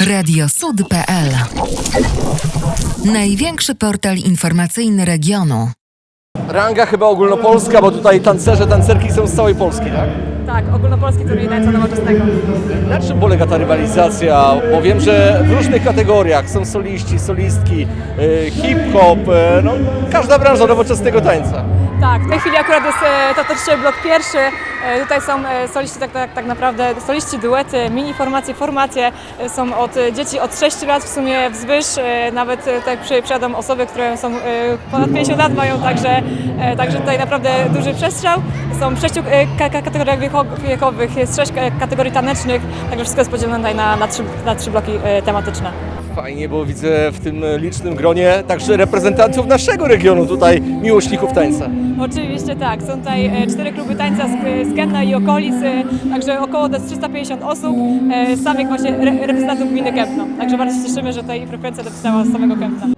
Radiosud.pl Największy portal informacyjny regionu. Ranga chyba ogólnopolska, bo tutaj tancerze, tancerki są z całej Polski, tak? Tak, ogólnopolski turniej tańca nowoczesnego. Na czym polega ta rywalizacja? Bo wiem, że w różnych kategoriach są soliści, solistki, y, hip-hop, y, no każda branża nowoczesnego tańca. Tak, w tej chwili akurat jest e, to toczy się blok pierwszy. E, tutaj są e, soliści tak, tak, tak naprawdę, soliści, duety, mini formacje, formacje. E, są od e, dzieci od 6 lat w sumie wzwyż. E, nawet e, tak przy- przyjadą osoby, które są e, ponad 50 lat mają, także, e, także tutaj naprawdę duży przestrzał. Są w sześciu e, ka- ka- kategoriach wiekowych, jest sześć e, kategorii tanecznych, także wszystko jest podzielone tutaj na, na, trzy, na trzy bloki e, tematyczne. Fajnie, bo widzę w tym licznym gronie także reprezentantów naszego regionu tutaj, miłośników tańca. Oczywiście tak, są tutaj e, cztery kluby tańca z, z Kenna i okolic, e, także około to jest 350 osób, e, samych właśnie re, reprezentantów gminy Kępno. Także bardzo się cieszymy, że tutaj frekwencja dopisała z samego Kępna.